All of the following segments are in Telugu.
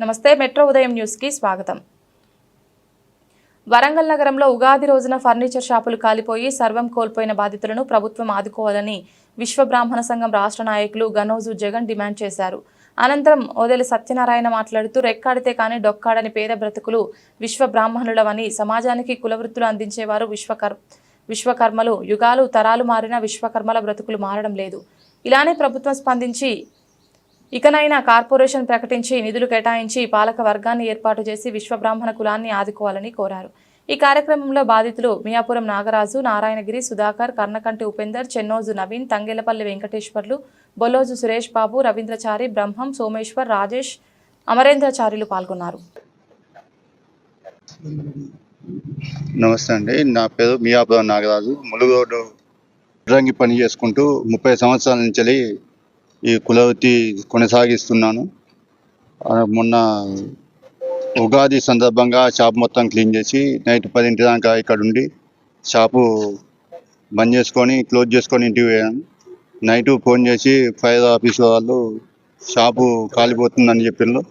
నమస్తే మెట్రో ఉదయం న్యూస్కి స్వాగతం. వరంగల్ నగరంలో ఉగాది రోజున ఫర్నిచర్ షాపులు కాలిపోయి సర్వం కోల్పోయిన బాధితులను ప్రభుత్వం ఆదుకోవాలని విశ్వ బ్రాహ్మణ సంఘం రాష్ట్ర నాయకులు గనోజు జగన్ డిమాండ్ చేశారు. అనంతరం ఓదెలి సత్యనారాయణ మాట్లాడుతూ రెక్కాడితే కానీ డొక్కాడని పేద బ్రతుకులు విశ్వ బ్రాహ్మణులవని సమాజానికి కులవృత్తులు అందించేవారు విశ్వకర్ విశ్వకర్మలు. యుగాలు తరాలు మారిన విశ్వకర్మల బ్రతుకులు మారడం లేదు. ఇలానే ప్రభుత్వం స్పందించి ఇకనైనా కార్పొరేషన్ ప్రకటించి నిధులు కేటాయించి పాలక వర్గాన్ని ఏర్పాటు చేసి విశ్వబ్రాహ్మణ కులాన్ని ఆదుకోవాలని కోరారు. ఈ కార్యక్రమంలో బాధితులు మియాపురం నాగరాజు నారాయణగిరి సుధాకర్ కర్ణకంటి ఉపేందర్ చెన్నోజు నవీన్ తంగేలపల్లి వెంకటేశ్వర్లు బొల్లోజు సురేష్ బాబు రవీంద్రచారి బ్రహ్మం సోమేశ్వర్ రాజేష్ అమరేంద్రచారిలు పాల్గొన్నారు. నమస్తే అండి. నా పేరు మియాపురం నాగరాజు. ములుగోడు రంగి పని చేసుకుంటూ ముప్పై సంవత్సరాల నుంచి ఈ కులవృత్తి కొనసాగిస్తున్నాను. మొన్న ఉగాది సందర్భంగా షాప్ మొత్తం క్లీన్ చేసి నైట్ పదింటి దాకా ఇక్కడ ఉండి షాపు బంద్ చేసుకొని క్లోజ్ చేసుకొని ఇంటికి పోయాను. నైట్ ఫోన్ చేసి ఫైర్ ఆఫీస్ వాళ్ళు షాపు కాలిపోతుందని చెప్పిండ్రు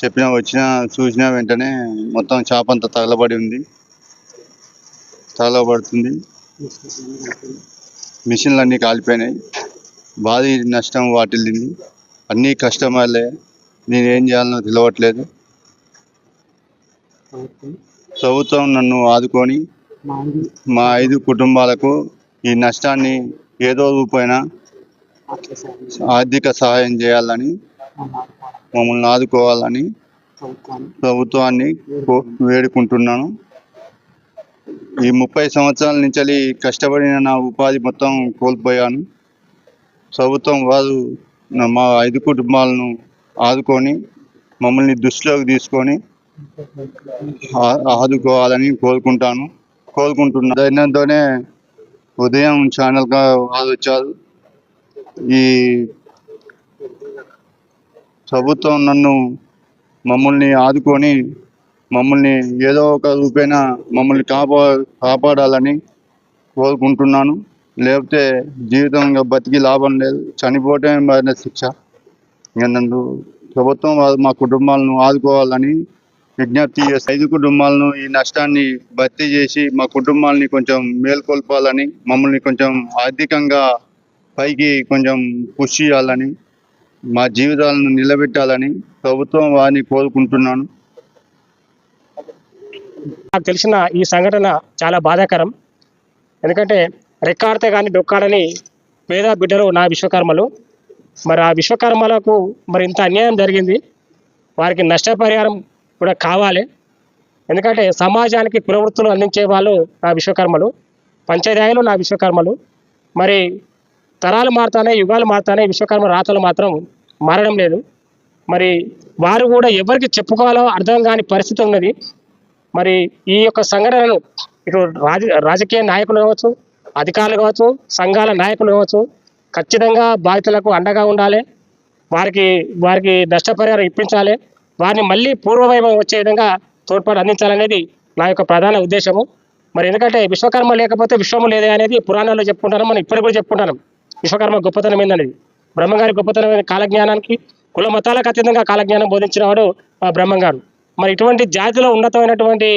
చెప్పిన వచ్చిన చూసిన వెంటనే మొత్తం షాప్ అంతా తగలబడి ఉంది. తగలబడుతుంది. మిషన్లు అన్నీ కాలిపోయినాయి. భారీ నష్టం వాటిల్లింది అన్నీ కస్టమర్లే నేను ఏం చేయాలనో తెలియట్లేదు ప్రభుత్వం నన్ను ఆదుకొని మా ఐదు కుటుంబాలకు ఈ నష్టాన్ని ఏదో రూపైన ఆర్థిక సహాయం చేయాలని మమ్మల్ని ఆదుకోవాలని ప్రభుత్వాన్ని వేడుకుంటున్నాను. ఈ ముప్పై సంవత్సరాల నుంచి కష్టపడిన నా ఉపాధి మొత్తం కోల్పోయాను. ప్రభుత్వం వారు మా ఐదు కుటుంబాలను ఆదుకొని మమ్మల్ని దృష్టిలోకి తీసుకొని ఆదుకోవాలని కోరుకుంటాను. కోరుకుంటున్నాను దైనంతోనే ఉదయం ఛానల్ వారు వచ్చారు. ఈ ప్రభుత్వం నన్ను మమ్మల్ని ఆదుకొని మమ్మల్ని ఏదో ఒక రూపేణ మమ్మల్ని కాపా కాపాడాలని కోరుకుంటున్నాను. లేకపోతే జీవితం బతికి లాభం లేదు. చనిపోవటమే మరిన శిక్ష. ఇంకా నన్ను ప్రభుత్వం వారు మా కుటుంబాలను ఆదుకోవాలని విజ్ఞప్తి చేసి ఐదు కుటుంబాలను ఈ నష్టాన్ని భర్తీ చేసి మా కుటుంబాలని కొంచెం మేల్కొల్పాలని మమ్మల్ని కొంచెం ఆర్థికంగా పైకి కొంచెం కృషి చేయాలని మా జీవితాలను నిలబెట్టాలని ప్రభుత్వం వారిని కోరుకుంటున్నాను. నాకు తెలిసిన ఈ సంఘటన చాలా బాధాకరం. ఎందుకంటే రెక్కాడితే కానీ డొక్కాడని పేద బిడ్డలు నా విశ్వకర్మలు. మరి ఆ విశ్వకర్మలకు మరి ఇంత అన్యాయం జరిగింది. వారికి నష్టపరిహారం కూడా కావాలి. ఎందుకంటే సమాజానికి ప్రవృత్తులు అందించే వాళ్ళు నా విశ్వకర్మలు. పంచదాయాలు నా విశ్వకర్మలు. మరి తరాలు మారుతానే యుగాలు మారుతానే విశ్వకర్మ రాతలు మాత్రం మారడం లేదు. మరి వారు కూడా ఎవరికి చెప్పుకోవాలో అర్థం కాని పరిస్థితి ఉన్నది. మరి ఈ యొక్క సంఘటనను ఇటు రాజ రాజకీయ నాయకులు కావచ్చు అధికారులు కావచ్చు సంఘాల నాయకులు కావచ్చు ఖచ్చితంగా బాధితులకు అండగా ఉండాలి. వారికి వారికి నష్టపరిహారం ఇప్పించాలి. వారిని మళ్ళీ పూర్వవైభవం వచ్చే విధంగా తోడ్పాటు అందించాలనేది నా యొక్క ప్రధాన ఉద్దేశము. మరి ఎందుకంటే విశ్వకర్మ లేకపోతే విశ్వము లేదే అనేది పురాణాల్లో చెప్పుకుంటాను మనం ఇప్పుడు కూడా చెప్పుకుంటాను విశ్వకర్మ గొప్పతనం ఏందనేది? బ్రహ్మంగారి గొప్పతనమైన కాలజ్ఞానానికి కుల మతాలకు అతీతంగా కాలజ్ఞానం బోధించిన వాడు బ్రహ్మంగారు మరి ఇటువంటి జాతిలో ఉన్నతమైనటువంటి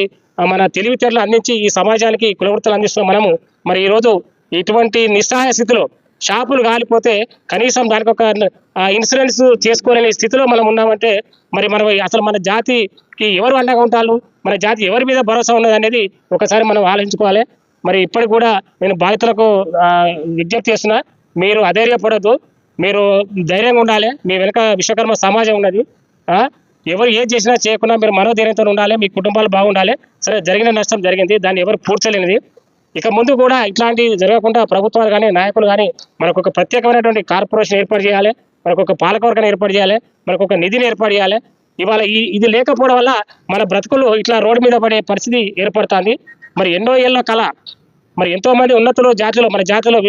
మన తెలివితేటలు అందించి ఈ సమాజానికి కులవృత్తులు అందిస్తున్న మనము మరి ఈరోజు ఇటువంటి నిస్సహాయ స్థితిలో షాపులు కాలిపోతే కనీసం దానికి ఒక ఇన్సూరెన్స్ చేసుకోలేని స్థితిలో మనం ఉన్నామంటే మరి మనం అసలు మన జాతికి ఎవరు అండగా ఉంటారు? మన జాతి ఎవరి మీద భరోసా ఉన్నది అనేది ఒకసారి మనం ఆలోచించుకోవాలి. మరి ఇప్పటికి కూడా నేను బాధితులకు విజ్ఞప్తి చేస్తున్నా మీరు అధైర్యపడద్దు. మీరు ధైర్యంగా ఉండాలి. మీ వెనుక విశ్వకర్మ సమాజం ఉన్నది. ఎవరు ఏది చేసినా చేయకుండా మీరు మనోధైర్యంతో ఉండాలి. మీ కుటుంబాలు బాగుండాలి. సరే జరిగిన నష్టం జరిగింది. దాన్ని ఎవరు పూడ్చలేనిది. ఇక ముందు కూడా ఇట్లాంటివి జరగకుండా ప్రభుత్వాలు కానీ నాయకులు కానీ మనకు ఒక ప్రత్యేకమైనటువంటి కార్పొరేషన్ ఏర్పాటు చేయాలి మనకు ఒక పాలకవర్గాన్ని ఏర్పాటు చేయాలి మనకు ఒక నిధిని ఏర్పాటు చేయాలి. ఇవాళ ఈ ఇది లేకపోవడం వల్ల మన బ్రతుకులు ఇట్లా రోడ్డు మీద పడే పరిస్థితి ఏర్పడుతుంది. మరి ఎన్నో ఏళ్ళ కళ మరి ఎంతోమంది ఉన్నతులు జాతిలో మన జాతిలో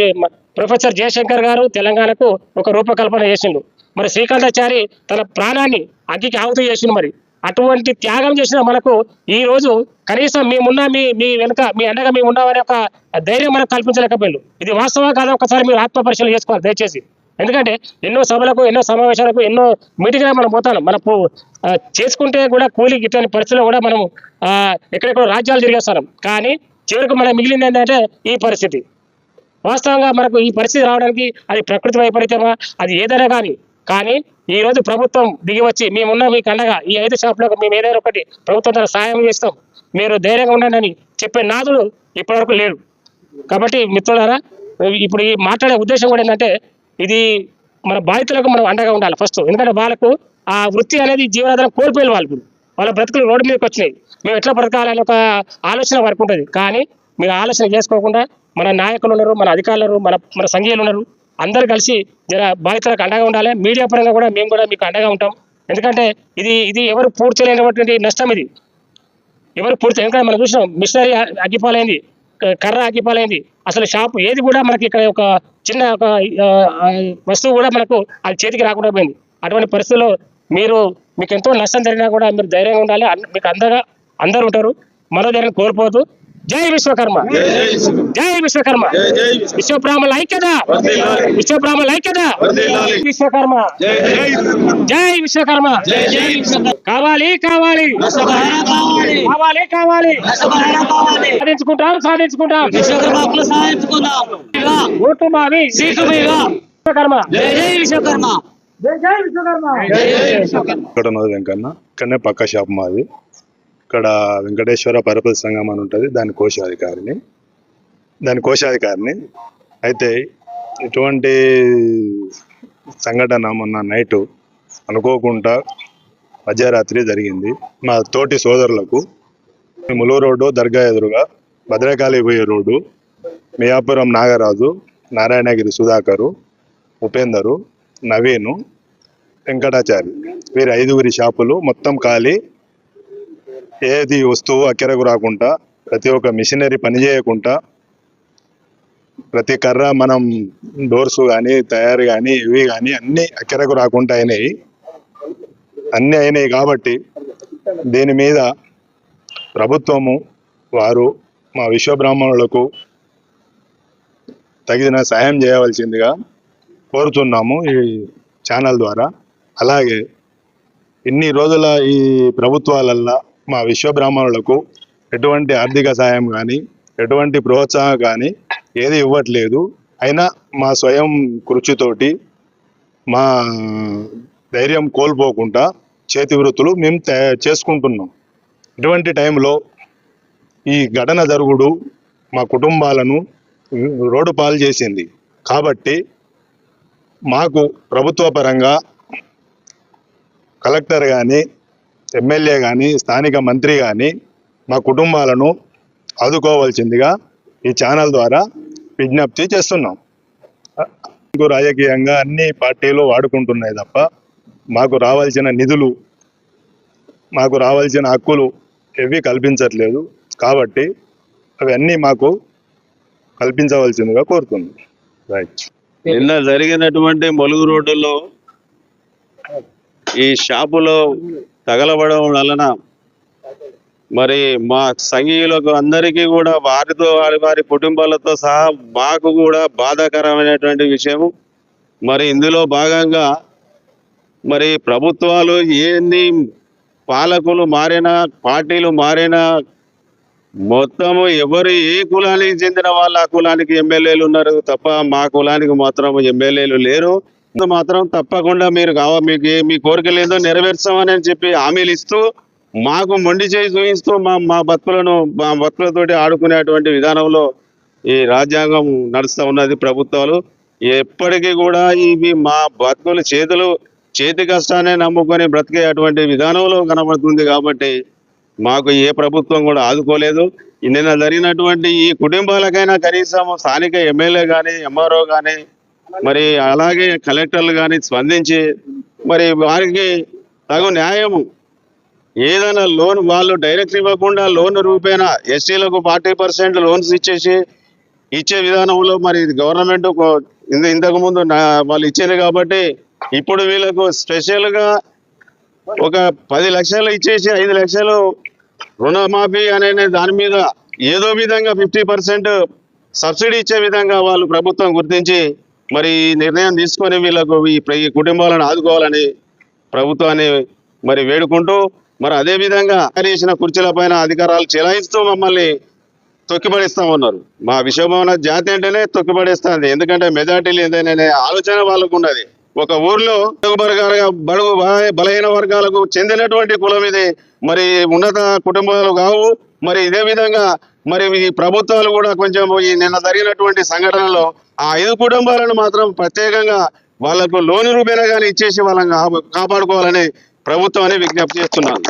ప్రొఫెసర్ జయశంకర్ గారు తెలంగాణకు ఒక రూపకల్పన చేసిండు. మరి శ్రీకాంతాచారి తన ప్రాణాన్ని అగ్గికి ఆహుతి చేసిండు మరి. అటువంటి త్యాగం చేసిన మనకు ఈ రోజు కనీసం మేమున్నా మీ మీ వెనుక మీ అండగా మేము ఉన్నామనే ఒక ధైర్యం మనకు కల్పించలేకపోయారు. ఇది వాస్తవం కాదా? ఒకసారి మీరు ఆత్మ పరిశీలన చేసుకోవాలి దయచేసి. ఎందుకంటే ఎన్నో సభలకు ఎన్నో సమావేశాలకు ఎన్నో మీటింగ్లకు మనం పోతాం. మన పో- చేసుకుంటే కూడా కూలి ఇట్లాంటి పరిస్థితుల్లో కూడా మనం ఎక్కడెక్కడ రాజ్యాలు తిరిగేస్తాం కానీ చివరికి మనకు మిగిలింది ఏంటంటే ఈ పరిస్థితి. వాస్తవంగా మనకు ఈ పరిస్థితి రావడానికి అది ప్రకృతి వైపరీత్యమా? అది ఏదైనా కానీ. కానీ ఈ రోజు ప్రభుత్వం దిగి వచ్చి మేమున్న మీకు అండగా ఈ ఐదు షాపులకు మేము ఏదైనా ఒకటి ప్రభుత్వం తన సాయం చేస్తాం. మీరు ధైర్యంగా ఉండండి చెప్పే నాదుడు ఇప్పటివరకు లేడు. కాబట్టి మిత్రులారా ఇప్పుడు ఈ మాట్లాడే ఉద్దేశం కూడా ఏంటంటే ఇది మన బాధితులకు మనం అండగా ఉండాలి ఫస్ట్ ఎందుకంటే వాళ్ళకు ఆ వృత్తి అనేది జీవనాధారం కోల్పోయిన వాళ్ళు వాళ్ళ బ్రతుకులు రోడ్డు మీదకి వచ్చినాయి. మేము ఎట్లా బ్రతకాలని ఒక ఆలోచన వరకు ఉంటుంది. కానీ మీరు ఆలోచన చేసుకోకుండా మన నాయకులు ఉన్నారు మన అధికారులు మన మన సంఘీయులు ఉన్నారు. అందరు కలిసి జర బాధితులకు అండగా ఉండాలి. మీడియా పరంగా కూడా మేము కూడా మీకు అండగా ఉంటాం. ఎందుకంటే ఇది ఇది ఎవరు పూర్తి లేనటువంటి నష్టం ఇది. ఎవరు పూర్తి ఎందుకంటే మనం చూసినాం మిషనరీ అగ్గిపాలైంది కర్ర అగ్గిపాలైంది అసలు షాప్ ఏది కూడా మనకి ఇక్కడ ఒక చిన్న ఒక వస్తువు కూడా మనకు అది చేతికి రాకుండా పోయింది. అటువంటి పరిస్థితుల్లో మీరు మీకు ఎంతో నష్టం జరిగినా కూడా మీరు ధైర్యంగా ఉండాలి. మీకు అందరూ అందరు ఉంటారు. మరో ధైర్యం కోల్పోవద్దు. జై విశ్వకర్మ జై విశ్వకర్మ విశ్వబ్రాహ్మణ ఐక్యత విశ్వబ్రాహ్మణ ఐక్యత విశ్వకర్మ జై విశ్వకర్మ కావాలి కావాలి కావాలి కావాలి సాధించుకుంటాం సాధించుకుంటాం ఓటు మావి విశ్వకర్మ ఇక్కడ ఉన్నది వెంకన్న ఇక్కడనే పక్క షాప్ మాది ఇక్కడ వెంకటేశ్వర పరపతి సంఘం అని ఉంటుంది. దాని కోశాధికారిని. దాని కోశాధికారిని. అయితే ఇటువంటి సంఘటన మొన్న నైటు అనుకోకుండా మధ్యరాత్రి జరిగింది. మా తోటి సోదరులకు ములు రోడ్డు దర్గా ఎదురుగా భద్రకాళి పోయే రోడ్డు మియాపురం నాగరాజు నారాయణగిరి సుధాకరు ఉపేందరు నవీను వెంకటాచారి వీరి ఐదుగురి షాపులు మొత్తం ఖాళీ. ఏది వస్తువు అక్కెరకు రాకుండా ప్రతి ఒక్క మిషనరీ పని చేయకుండా ప్రతి కర్ర మనం డోర్స్ కానీ తయారు కానీ ఇవి కానీ అన్నీ అక్కెరకు రాకుండా అయినాయి. అన్నీ అయినాయి కాబట్టి దీని మీద ప్రభుత్వము వారు మా విశ్వబ్రాహ్మణులకు తగిన సాయం చేయవలసిందిగా కోరుతున్నాము ఈ ఛానల్ ద్వారా. అలాగే ఇన్ని రోజుల ఈ ప్రభుత్వాలల్లో మా విశ్వబ్రాహ్మణులకు ఎటువంటి ఆర్థిక సాయం కానీ ఎటువంటి ప్రోత్సాహం కానీ ఏది ఇవ్వట్లేదు. అయినా మా స్వయం కృషితోటి మా ధైర్యం కోల్పోకుండా చేతి వృత్తులు మేము చేసుకుంటున్నాం. ఇటువంటి టైంలో ఈ ఘటన జరుగుడు మా కుటుంబాలను రోడ్డు పాలు చేసింది. కాబట్టి మాకు ప్రభుత్వ పరంగా కలెక్టర్ కానీ ఎమ్మెల్యే కానీ స్థానిక మంత్రి కానీ మా కుటుంబాలను ఆదుకోవాల్సిందిగా ఈ ఛానల్ ద్వారా విజ్ఞప్తి చేస్తున్నాం. రాజకీయంగా అన్ని పార్టీలు వాడుకుంటున్నాయి తప్ప మాకు రావాల్సిన నిధులు మాకు రావాల్సిన హక్కులు ఏవి కల్పించట్లేదు. కాబట్టి అవన్నీ మాకు కల్పించవలసిందిగా కోరుతున్నాం. రైట్ నిన్న జరిగినటువంటి మొలుగు రోడ్డులో ఈ షాపులో తగలబడడం వలన మరి మా సంఘీయులకు అందరికీ కూడా వారితో వారి వారి కుటుంబాలతో సహా మాకు కూడా బాధాకరమైనటువంటి విషయం మరి ఇందులో భాగంగా మరి ప్రభుత్వాలు ఏంది? పాలకులు మారినా పార్టీలు మారినా మొత్తము ఎవరు ఏ కులానికి చెందిన వాళ్ళు ఆ కులానికి ఎమ్మెల్యేలు ఉన్నారు తప్ప మా కులానికి మాత్రం ఎమ్మెల్యేలు లేరు. మాత్రం తప్పకుండా మీరు కావ మీకు మీ కోరికలు ఏదో నెరవేర్చామని చెప్పి హామీలు ఇస్తూ మాకు మొండి చేయి చూపిస్తూ మా మా బతుకులను మా బతుకులతోటి ఆడుకునేటువంటి విధానంలో ఈ రాజ్యాంగం నడుస్తూ ఉన్నది ప్రభుత్వాలు. ఎప్పటికీ కూడా ఇవి మా బతుకులు చేతులు చేతి కష్టాన్ని నమ్ముకొని బ్రతికే అటువంటి విధానంలో కనబడుతుంది కాబట్టి మాకు ఏ ప్రభుత్వం కూడా ఆదుకోలేదు. నిన్న జరిగినటువంటి ఈ కుటుంబాలకైనా కనీసం స్థానిక ఎమ్మెల్యే కానీ ఎంఆర్ఓ కానీ మరి అలాగే కలెక్టర్లు కానీ స్పందించి మరి వారికి తగు న్యాయము. ఏదైనా లోన్ వాళ్ళు డైరెక్ట్ ఇవ్వకుండా లోన్ రూపేణ ఎస్టీలకు ఫార్టీ పర్సెంట్ లోన్స్ ఇచ్చేసి ఇచ్చే విధానంలో మరి గవర్నమెంట్ ఇంతకుముందు నా- వాళ్ళు ఇచ్చారు కాబట్టి ఇప్పుడు వీళ్ళకు స్పెషల్గా ఒక పది లక్షలు ఇచ్చేసి ఐదు లక్షలు రుణమాఫీ అనే దాని మీద ఏదో విధంగా ఫిఫ్టీ పర్సెంట్ సబ్సిడీ ఇచ్చే విధంగా వాళ్ళు ప్రభుత్వం గుర్తించి మరి ఈ నిర్ణయం తీసుకొని వీళ్ళకు ఈ కుటుంబాలను ఆదుకోవాలని ప్రభుత్వాన్ని మరి వేడుకుంటూ మరి అదే విధంగా చేసిన కుర్చీల పైన అధికారాలు చెలాయిస్తూ మమ్మల్ని తొక్కిపడేస్తా ఉన్నారు. మా విశ్వభవన జాతి అంటేనే తొక్కిపడేస్తుంది. ఎందుకంటే మెజార్టీ లేదనే ఆలోచన వాళ్ళకు ఉన్నది. ఒక ఊర్లో బడుగు బలహీన వర్గాలకు చెందినటువంటి కులం ఇది. మరి ఉన్నత కుటుంబాలు కావు. మరి ఇదే విధంగా మరి ఈ ప్రభుత్వాలు కూడా కొంచెం ఈ నిన్న జరిగినటువంటి సంఘటనలో ఆ ఐదు కుటుంబాలను మాత్రం ప్రత్యేకంగా వాళ్ళకు లోని రూపేణా కానీ ఇచ్చేసి వాళ్ళని కాపాడుకోవాలని ప్రభుత్వాన్ని విజ్ఞప్తి చేస్తున్నాను.